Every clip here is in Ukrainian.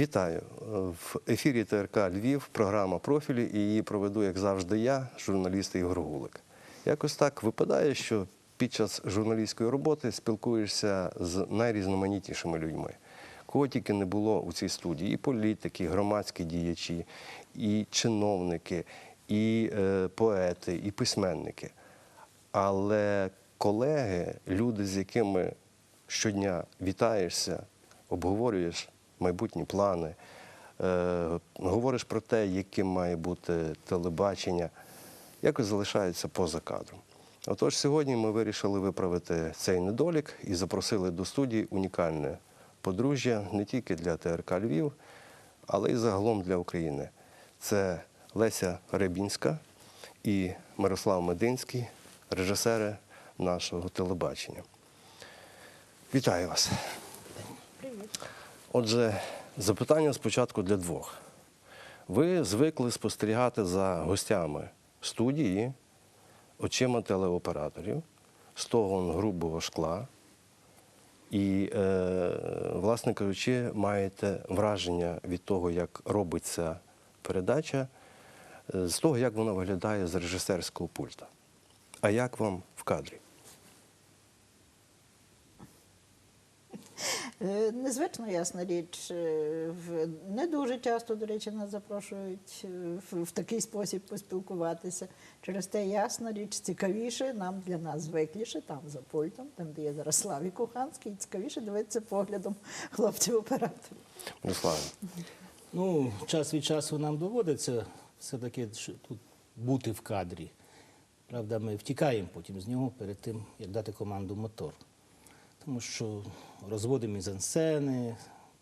Вітаю в ефірі ТРК Львів. Програма профілі і її проведу, як завжди, я, журналіст Ігор Гулик. Якось так випадає, що під час журналістської роботи спілкуєшся з найрізноманітнішими людьми. Кого тільки не було у цій студії: і політики, і громадські діячі, і чиновники, і е, поети, і письменники. Але колеги, люди, з якими щодня вітаєшся, обговорюєш майбутні плани, е, говориш про те, яким має бути телебачення, якось залишаються поза кадром. Отож, сьогодні ми вирішили виправити цей недолік і запросили до студії унікальне подружжя не тільки для ТРК Львів, але й загалом для України. Це Леся Рибінська і Мирослав Мединський, режисери нашого телебачення. Вітаю вас. Отже, запитання спочатку для двох. Ви звикли спостерігати за гостями студії очима телеоператорів з того грубого шкла. І, е, власне кажучи, маєте враження від того, як робиться передача, е, з того, як вона виглядає з режисерського пульта. А як вам в кадрі? Незвично ясна річ. Е, в- Не дуже часто, до речі, нас запрошують е, в, в такий спосіб поспілкуватися. Через те ясна річ, цікавіше нам для нас звикліше, там за пультом, там де є зараз Славі Куханський, цікавіше дивитися поглядом хлопців-операторів. Ну, час від часу нам доводиться все-таки тут бути в кадрі. Правда, ми втікаємо потім з нього перед тим, як дати команду мотор. Тому що розводимо мізансцени,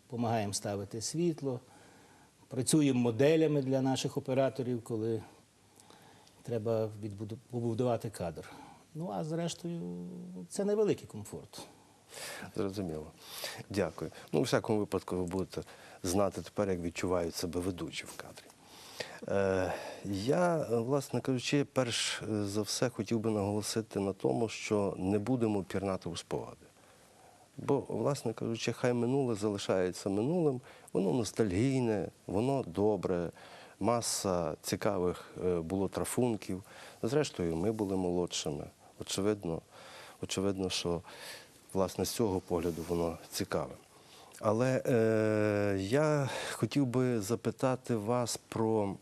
допомагаємо ставити світло, працюємо моделями для наших операторів, коли треба побудувати кадр. Ну, а зрештою, це невеликий комфорт. Зрозуміло. Дякую. Ну, у всякому випадку, ви будете знати тепер, як відчувають себе ведучі в кадрі. Е, я, власне кажучи, перш за все хотів би наголосити на тому, що не будемо пірнати у спогади. Бо, власне кажучи, хай минуле залишається минулим, воно ностальгійне, воно добре, маса цікавих е, було трафунків. Зрештою, ми були молодшими. Очевидно, очевидно, що власне з цього погляду воно цікаве. Але е, я хотів би запитати вас про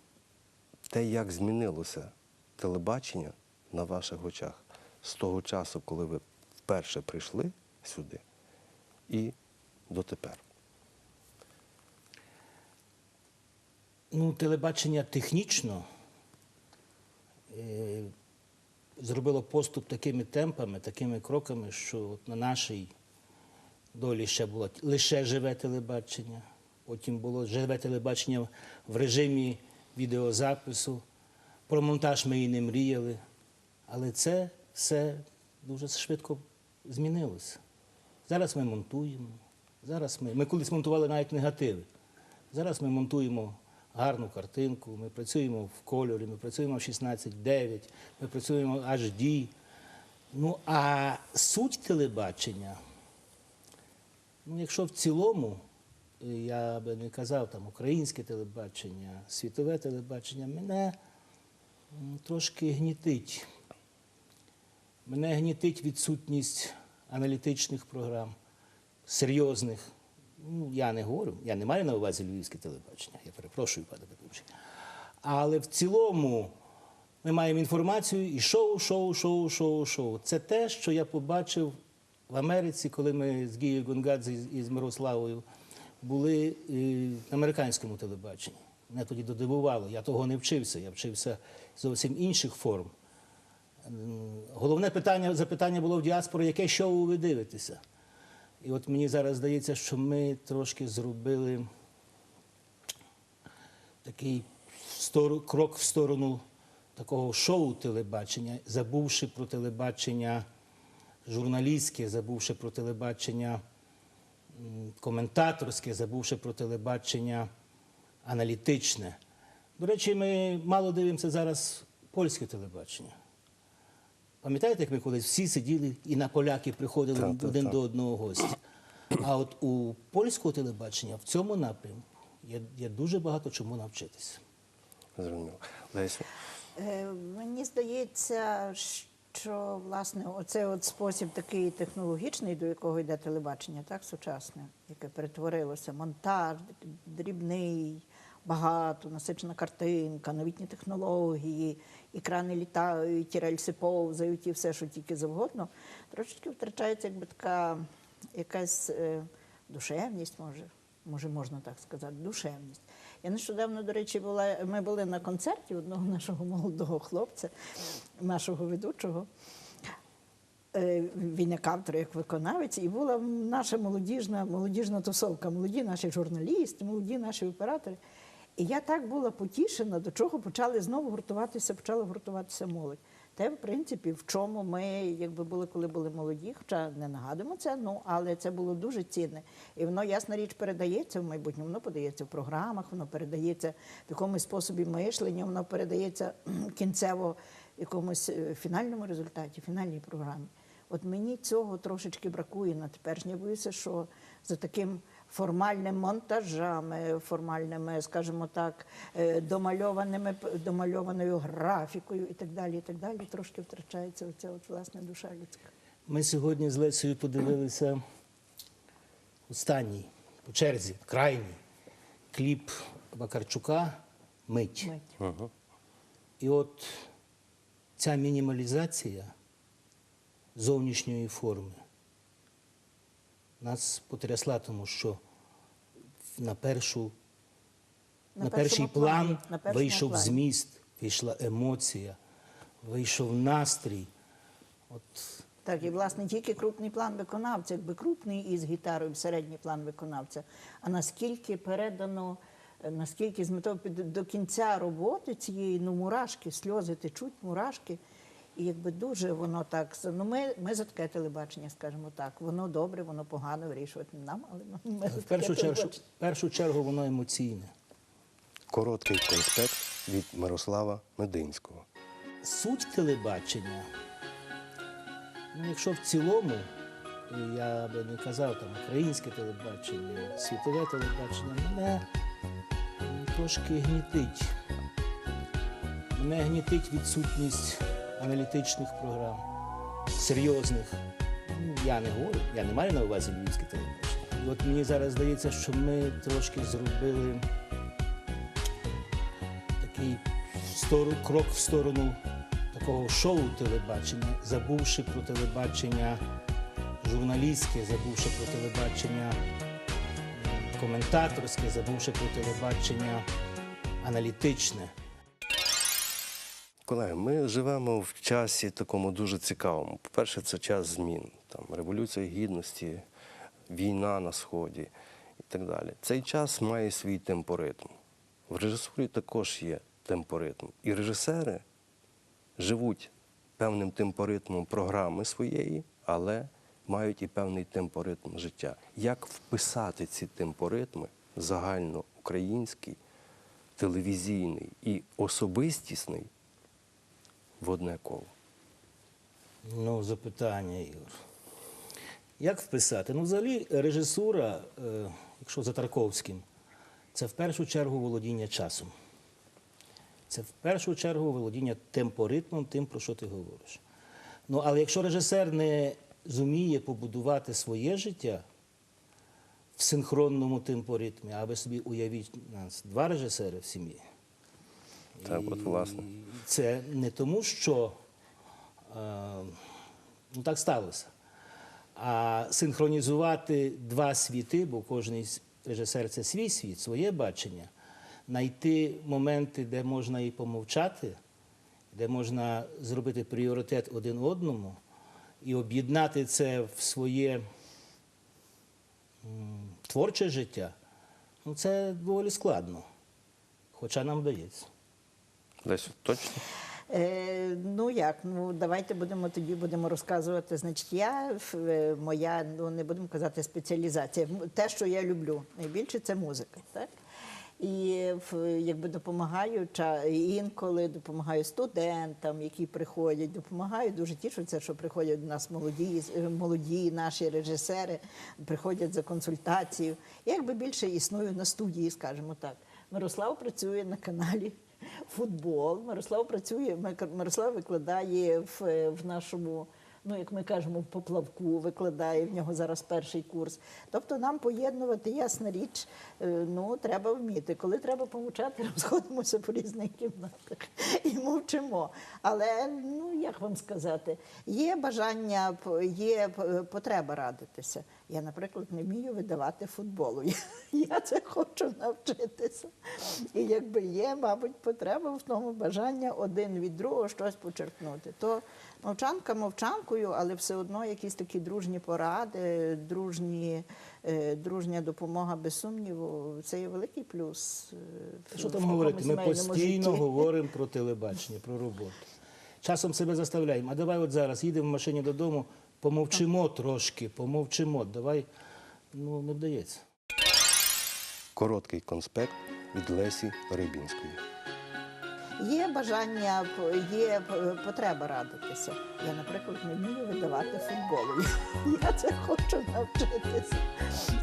те, як змінилося телебачення на ваших очах з того часу, коли ви вперше прийшли сюди, і дотепер. Ну, телебачення технічно е, зробило поступ такими темпами, такими кроками, що от на нашій долі ще було лише живе телебачення, потім було живе телебачення в режимі відеозапису. Про монтаж ми і не мріяли. Але це все дуже швидко змінилося. Зараз ми монтуємо. Зараз ми, ми колись монтували навіть негативи. Зараз ми монтуємо гарну картинку, ми працюємо в кольорі, ми працюємо в 16.9, ми працюємо в HD. Ну, а суть телебачення, ну, якщо в цілому, я би не казав там українське телебачення, світове телебачення, мене трошки гнітить. Мене гнітить відсутність аналітичних програм, серйозних. Ну, я не говорю, я не маю на увазі львівське телебачення, я перепрошую, пане ведучий. Але в цілому ми маємо інформацію і шоу, шоу, шоу, шоу, шоу. Це те, що я побачив в Америці, коли ми з Гією Гонгадзе і з Мирославою були е, на американському телебаченні. Мене тоді додивувало. Я того не вчився, я вчився зовсім інших форм. Головне питання, запитання було в діаспорі, яке шоу ви дивитеся? І от мені зараз здається, що ми трошки зробили такий крок в сторону такого шоу телебачення, забувши про телебачення журналістське, забувши про телебачення коментаторське, забувши про телебачення аналітичне. До речі, ми мало дивимося зараз польське телебачення. Пам'ятаєте, як ми колись всі сиділи і на поляки приходили Так, так, один так. до одного гостя? А от у польського телебачення в цьому напрямку є, є дуже багато чому навчитися. Зрозуміло. Лесю, Е, Мені здається, що власне оцей от спосіб такий технологічний, до якого йде телебачення, так сучасне, яке перетворилося, монтаж, дрібний, багато, насичена картинка, новітні технології, екрани літають, і рельси повзають і все, що тільки завгодно, трошечки втрачається якби така якась е, душевність, може. Може, можна так сказати, душевність. Я нещодавно, до речі, була, ми були на концерті одного нашого молодого хлопця, нашого ведучого. Е, Він як автор, як виконавець, і була наша молодіжна, молодіжна тусовка, молоді наші журналісти, молоді наші оператори. І я так була потішена, до чого почали знову гуртуватися, почала гуртуватися молодь. Те, в принципі, в чому ми якби були, коли були молоді, хоча не нагадуємо це, ну але це було дуже цінне. І воно, ясна річ, передається в майбутньому, воно подається в програмах, воно передається в якомусь способі мишлення, воно передається кінцево якомусь е, фінальному результаті, фінальній програмі. От мені цього трошечки бракує на теперішнє. Боюся, що за таким формальним монтажами, формальними, скажімо так, е, домальованими домальованою графікою і так далі, і так далі, трошки втрачається оця от власне душа людська. Ми сьогодні з Лесею подивилися останній, по черзі, крайній кліп Бакарчука Мить. Мить. І от ця мінімалізація зовнішньої форми нас потрясла, тому що на, першу, На на, перший першому план на вийшов плані. зміст, вийшла емоція, вийшов настрій. От Так, і власне тільки крупний план виконавця, якби крупний із гітарою, середній план виконавця. А наскільки передано, е, наскільки з метою до кінця роботи цієї ну, мурашки, сльози течуть, мурашки. І якби дуже воно так. Ну, ми, ми за таке телебачення, скажімо так. Воно добре, воно погано вирішувати нам, але ми за в першу таке чергу, в першу чергу воно емоційне. короткий конспект від Мирослава Мединського. Суть телебачення, ну, якщо в цілому, я би не казав там українське телебачення, світове телебачення, мене трошки гнітить. Мене гнітить відсутність аналітичних програм, серйозних. Ну, Я не говорю, я не маю на увазі львівське телебачення. От мені зараз здається, що ми трошки зробили такий крок в сторону такого шоу телебачення, забувши про телебачення журналістське, забувши про телебачення коментаторське, забувши про телебачення аналітичне. Колеги, ми живемо в часі такому дуже цікавому. По-перше, це час змін, там, революція гідності, війна на Сході і так далі. Цей час має свій темпоритм. В режисурі також є темпоритм. І режисери живуть певним темпоритмом програми своєї, але мають і певний темпоритм життя. Як вписати ці темпоритми загальноукраїнський, телевізійний і особистісний в одне коло? Ну, запитання, Ігор. Як вписати? Ну, взагалі, режисура, е, якщо за Тарковським, це в першу чергу володіння часом. Це в першу чергу володіння темпоритмом, тим, про що ти говориш. Ну, але якщо режисер не зуміє побудувати своє життя в синхронному темпоритмі, а ви собі уявіть, у нас два режисери в сім'ї. Так, от, власне. Це не тому, що е, ну, так сталося. А синхронізувати два світи, бо кожен режисер це свій світ, своє бачення, знайти моменти, де можна і помовчати, де можна зробити пріоритет один одному і об'єднати це в своє м, творче життя, ну, це доволі складно. Хоча нам вдається. Десь точно? Е, ну як? Ну давайте будемо тоді будемо розказувати. Значить, я е, моя, ну не будемо казати спеціалізація. Те, що я люблю найбільше, це музика. Так? І якби допомагаю інколи допомагаю студентам, які приходять, допомагаю. Дуже тішуся, що приходять до нас молоді, е, молоді наші режисери, приходять за консультацією. Я якби більше існую на студії, скажімо так. Мирослав працює на каналі футбол. Мирослав працює, Мирослав викладає в, в нашому. Ну, як ми кажемо, в поплавку викладає в нього зараз перший курс. Тобто нам поєднувати, ясна річ, е, ну треба вміти. Коли треба помовчати, розходимося по різних кімнатах і мовчимо. Але ну як вам сказати, є бажання, є потреба радитися. Я, наприклад, не вмію видавати футболу. Я, це навчитися. І якби є, мабуть, потреба в тому бажання один від другого щось почерпнути. То мовчанка мовчанкою, але все одно якісь такі дружні поради, дружні, е, дружня допомога без сумніву. Це є великий плюс. е, Що там говорити? Ми постійно житті. говоримо про телебачення, про роботу. Часом себе заставляємо. А давай от зараз їдемо в машині додому, помовчимо трошки, помовчимо. Давай, ну не вдається. Короткий конспект від Лесі Рибінської. Є бажання, є потреба радитися. Я, наприклад, не вмію видавати футболу. Я це хочу навчитися.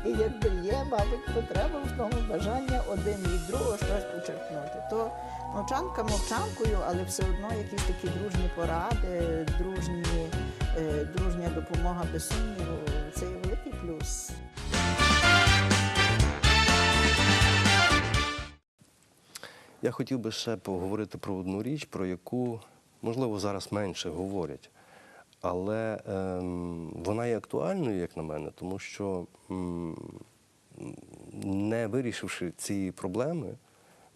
І якби є, мабуть, потреба в тому бажання один від другого щось почерпнути. То мовчанка мовчанкою, але все одно якісь такі дружні поради, дружні, е, дружня допомога без сумніву. Це є великий плюс. Я хотів би ще поговорити про одну річ, про яку, можливо, зараз менше говорять. Але ем, вона є актуальною, як на мене, тому що м, не вирішивши ці проблеми,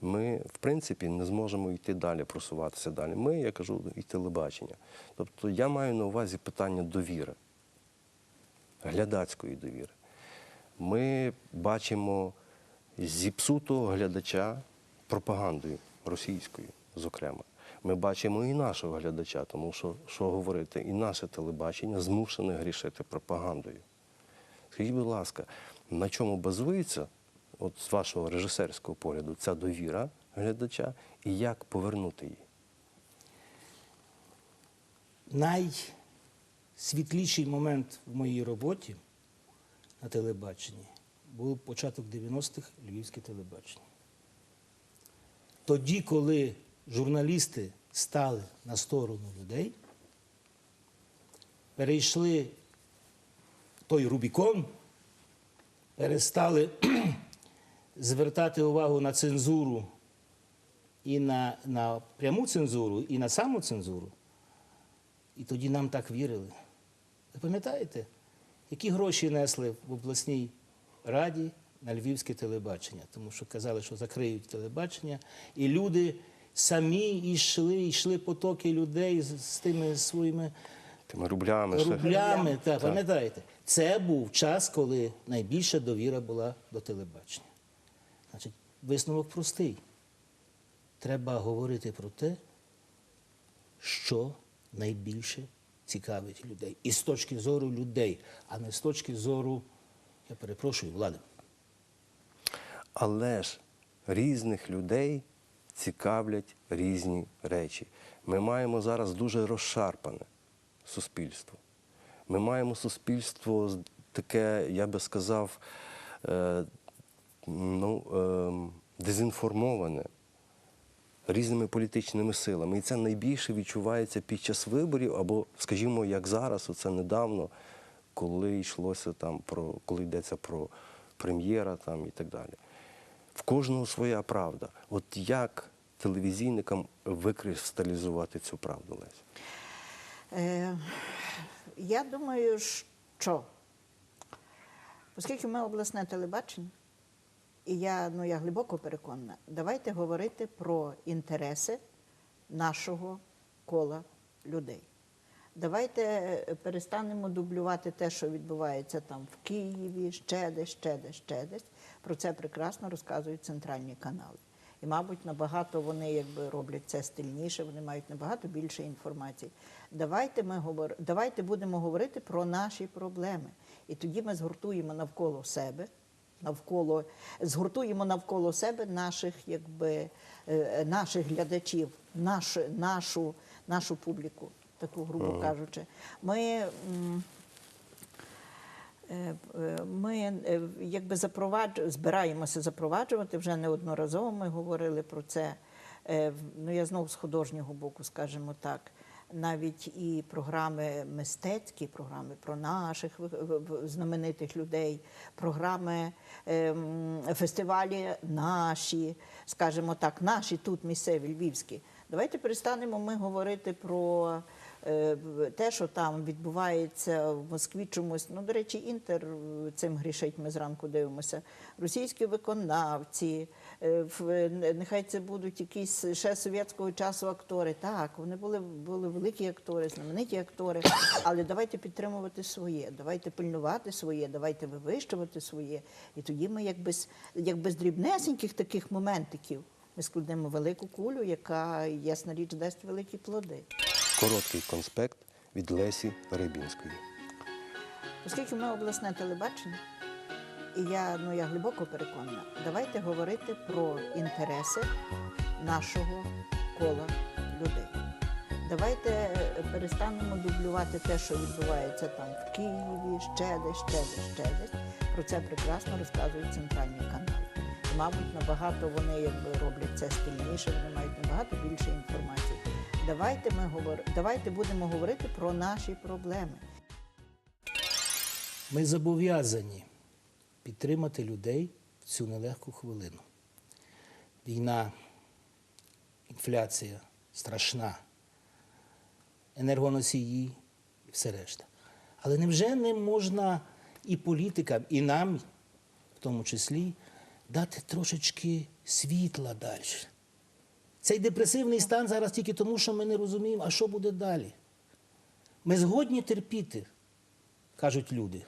ми, в принципі, не зможемо йти далі, просуватися далі. Ми, я кажу, і телебачення. Тобто я маю на увазі питання довіри, глядацької довіри. Ми бачимо зіпсутого глядача пропагандою російською, зокрема. Ми бачимо і нашого глядача, тому що, що говорити, і наше телебачення змушене грішити пропагандою. Скажіть, будь ласка, на чому базується, от з вашого режисерського погляду, ця довіра глядача і як повернути її? Найсвітліший момент в моїй роботі на телебаченні був початок 90-х львівське телебачення. Тоді, коли журналісти стали на сторону людей, перейшли той Рубікон, перестали звертати увагу на цензуру і на, на пряму цензуру, і на самоцензуру. І тоді нам так вірили. Ви пам'ятаєте, які гроші несли в обласній раді на львівське телебачення? Тому що казали, що закриють телебачення, і люди самі йшли, йшли потоки людей з, з тими своїми Тими рублями. рублями. Так, Так. пам'ятаєте? Це був час, коли найбільша довіра була до телебачення. Значить, висновок простий. Треба говорити про те, що найбільше цікавить людей. І з точки зору людей, а не з точки зору, я перепрошую, влади. Але ж різних людей цікавлять різні речі. Ми маємо зараз дуже розшарпане суспільство. Ми маємо суспільство таке, я би сказав, е, ну, е, дезінформоване різними політичними силами. І це найбільше відчувається під час виборів, або, скажімо, як зараз, оце недавно, коли йшлося там про коли йдеться про прем'єра там і так далі. В кожного своя правда. От як телевізійникам викристалізувати цю правду, Лесь? Е, я думаю, що оскільки ми обласне телебачення, і я, ну, я глибоко переконана, давайте говорити про інтереси нашого кола людей. Давайте е, перестанемо дублювати те, що відбувається там в Києві, ще десь, ще десь, ще десь. Про це прекрасно розказують центральні канали. І, мабуть, набагато вони якби роблять це стильніше, вони мають набагато більше інформації. Давайте ми говор... давайте будемо говорити про наші проблеми. І тоді ми згуртуємо навколо себе навколо, згуртуємо навколо себе наших, якби, е, наших глядачів, нашу, нашу, нашу публіку, таку грубо кажучи. Ми. Е, е, Ми е, якби запровадж... збираємося запроваджувати вже неодноразово. Ми говорили про це. Ну я знову з художнього боку, скажімо так. Навіть і програми мистецькі, програми про наших знаменитих людей, програми фестивалі наші, скажімо так, наші тут місцеві львівські. Давайте перестанемо ми говорити про те, що там відбувається в Москві чомусь. Ну, до речі, інтер е, цим грішить. Ми зранку дивимося. Російські виконавці, е, нехай це будуть якісь ще совєтського часу актори. Так, вони були, були великі актори, знамениті актори. Але давайте підтримувати своє, давайте пильнувати своє, давайте вивищувати своє. І тоді ми, якби з, якби з дрібнесеньких таких моментиків, ми складемо велику кулю, яка, ясна річ, дасть великі плоди. Короткий конспект від Лесі Рибінської. Оскільки ми обласне телебачення, і я, ну, я глибоко переконана, давайте говорити про інтереси нашого кола людей. Давайте е, перестанемо дублювати те, що відбувається там в Києві, ще десь, ще десь, ще десь. Про це прекрасно розказують центральні канали. Мабуть, набагато вони якби роблять це стильніше, вони мають набагато більше інформації. Давайте ми говор... давайте будемо говорити про наші проблеми. Ми зобов'язані підтримати людей в цю нелегку хвилину. Війна, інфляція страшна, енергоносії і все решта. Але невже не можна і політикам, і нам, в тому числі, дати трошечки світла далі? Цей депресивний стан зараз тільки тому, що ми не розуміємо, а що буде далі. Ми згодні терпіти, кажуть люди.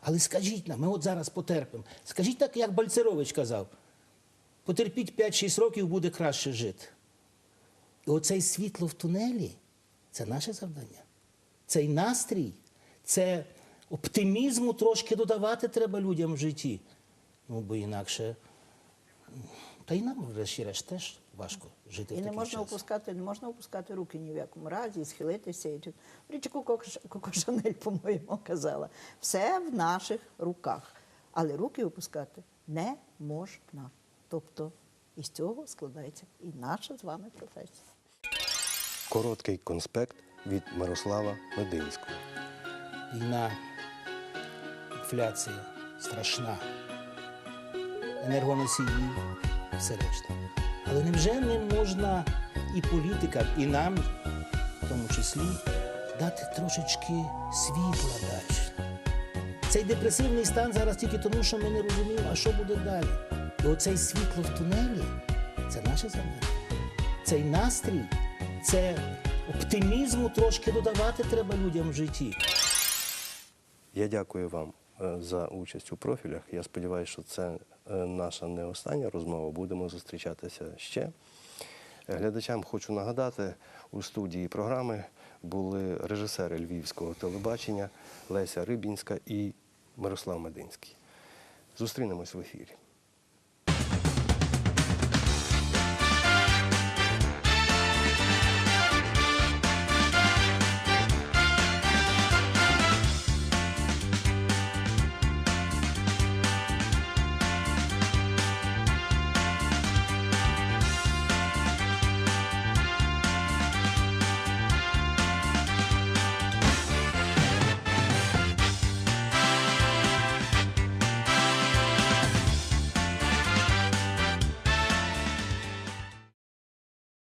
Але скажіть нам, ми от зараз потерпимо. Скажіть так, як Бальцерович казав: потерпіть 5-6 років, буде краще жити. І оцей світло в тунелі це наше завдання. Цей настрій, це оптимізму трошки додавати треба людям в житті. Ну, бо інакше. Та й нам, врешті-решт, теж важко жити. І в не такий можна час. опускати, не можна опускати руки ні в якому разі, схилитися. І... Коко, Коко Шанель, по-моєму, казала, все в наших руках. Але руки опускати не можна. Тобто із цього складається і наша з вами професія. Короткий конспект від Мирослава Мединського. Війна, інфляція страшна, енергоносії, все решта. Але невже не можна і політикам, і нам, в тому числі, дати трошечки світла далі? Цей депресивний стан зараз тільки тому, що ми не розуміємо, а що буде далі. І оцей світло в тунелі це наше завдання. Цей настрій, це оптимізму трошки додавати треба людям в житті. Я дякую вам е, за участь у профілях. Я сподіваюся, що це наша не остання розмова. Будемо зустрічатися ще. Е, Глядачам хочу нагадати, у студії програми були режисери львівського телебачення Леся Рибінська і Мирослав Мединський. Зустрінемось в ефірі.